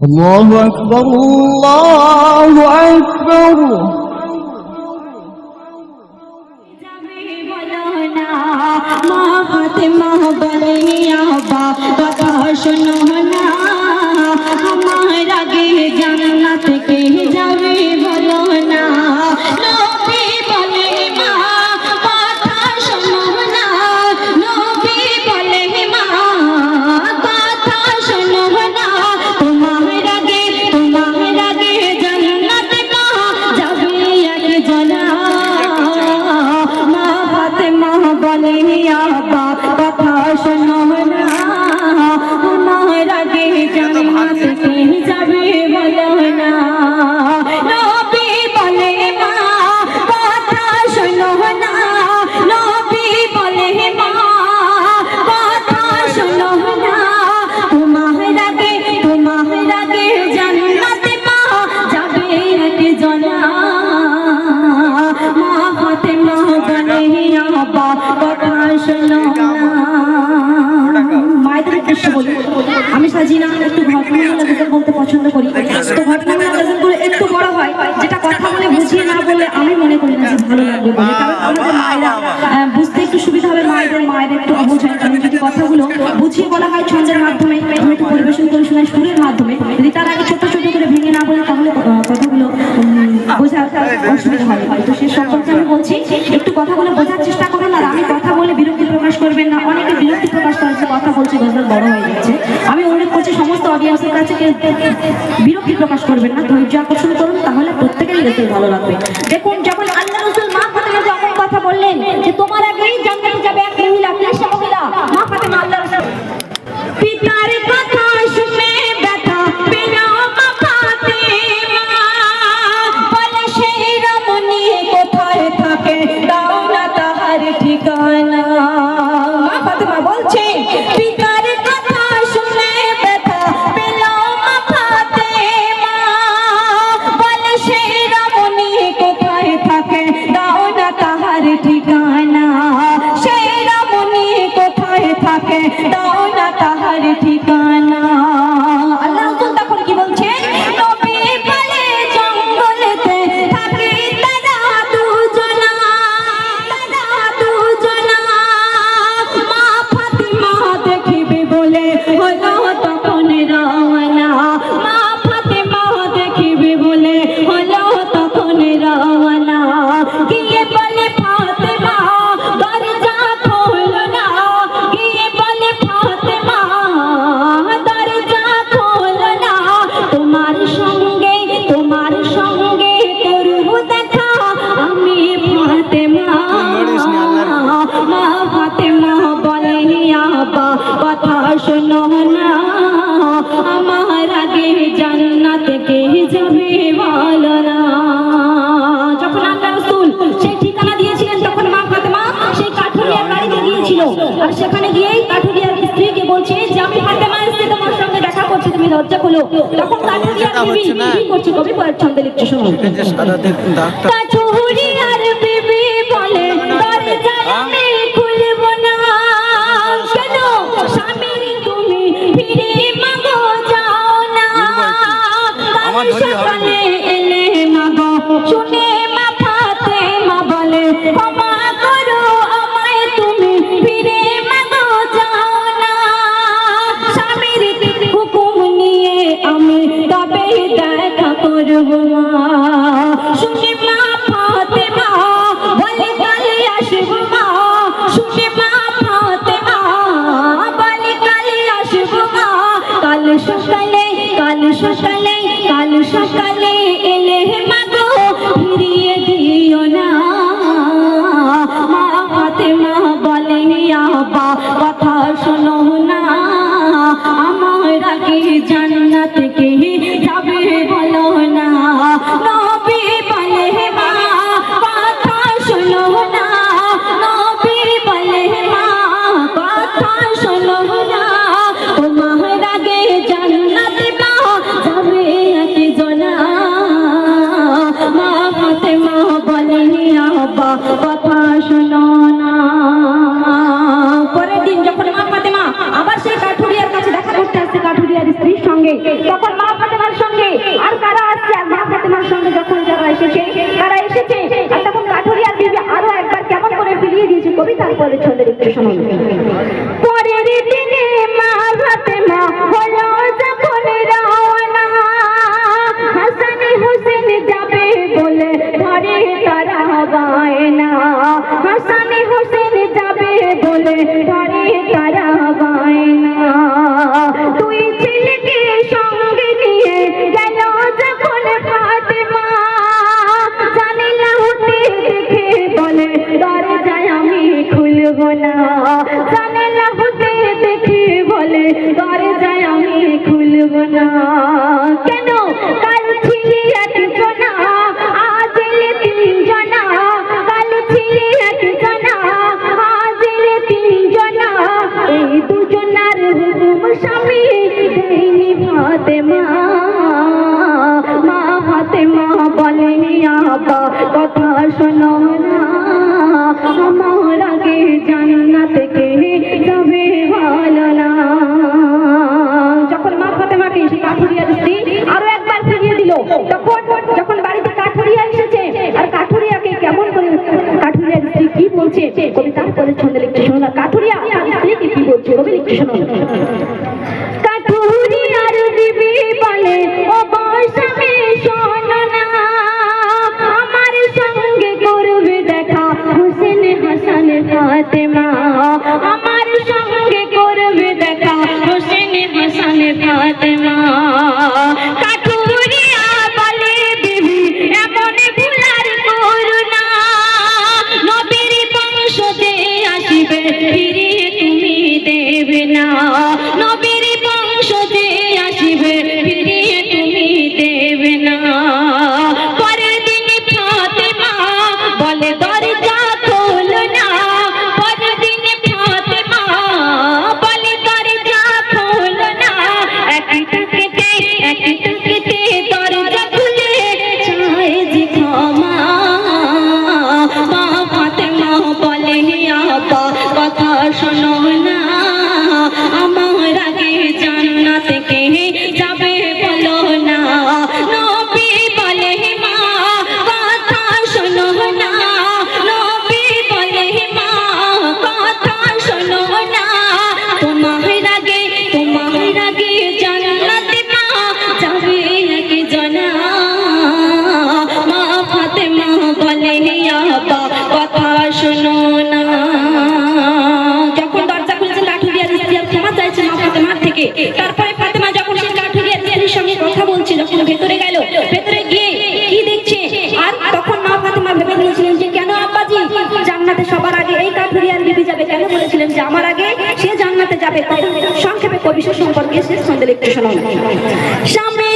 الله أكبر الله أكبر আমার আগে জান্নাত সাজি না একটু ঘটনামূলক বলতে পছন্দ করি। তো ঘটনামূলক একটু বড় হয় যেটা কথা বলে বুঝিয়ে না বলে আমি মনে করি না যে ভালো লাগবে বলে। কারণ মায়েরা বুঝতে একটু সুবিধা হবে মায়েদের মায়ের একটু অবচয় কারণ যদি কথাগুলো বুঝিয়ে বলা হয় ছন্দের মাধ্যমে আমি একটু পরিবেশন করে শোনাই সুরের মাধ্যমে যদি তার আগে ছোট ছোট করে ভেঙে না বলে তাহলে কথাগুলো বোঝা অসুবিধা হয়। বিরক্তি প্রকাশ করবেন না, ধৈর্য আকর্ষণ করুন, তাহলে প্রত্যেকেই দেখতে ভালো লাগবে। দেখুন, যখন আল্লাহ রসুল মা কথা বললেন যে, তোমার আগেই জানতে যাবে ঠিকানা আর সেখানে গিয়েই কাঠুরিয়ার স্ত্রীকে বলছে যে আমি ফাতেমা এসে তোমার সঙ্গে দেখা করছি তুমি লজ্জা করো। তখন কাঠুরিয়ার বিবি কি করছে কবি? পয়ের ছন্দে লিখতে শুনুন আসছে কাঠুরিয়ার স্ত্রীর সঙ্গে। তখন মা ফাতেমার সঙ্গে। আর কারা আসছে আর মা ফাতেমার সঙ্গে যখন যারা এসেছে, তারা এসেছে। আর তখন কাঠুরিয়ার বিবি আরও একবার কেমন করে ফিরিয়ে দিয়েছে কবিতার পরে ছন্দের একটু সময় পরের বলছে কবি তারপরে ছন্দে লিখতে শোনো না। কাঠুরিয়া স্ত্রীকে কি বলছে কবি লিখতে শোনো কথা কথা শোনো করছিল ভেতরে গেল। ভেতরে গিয়ে কি দেখছে? আর তখন মা ফাতেমা ভেবে নিয়েছিলেন যে, কেন আব্বাজি? জান্নাতে সবার আগে এই কাফরিয়ার বিবি যাবে। কেন বলেছিলেন যে, আমার আগে সে জান্নাতে যাবে। তখন সংক্ষেপে কবি সম্পর্কে সন্দেহ লিখতে শোনান। সামনে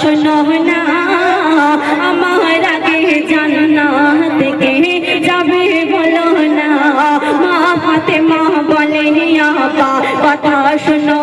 শোনো না, আমার আগে জানা থেকে যাবে বলো না? মা হাতে মা বলে কথা শোনো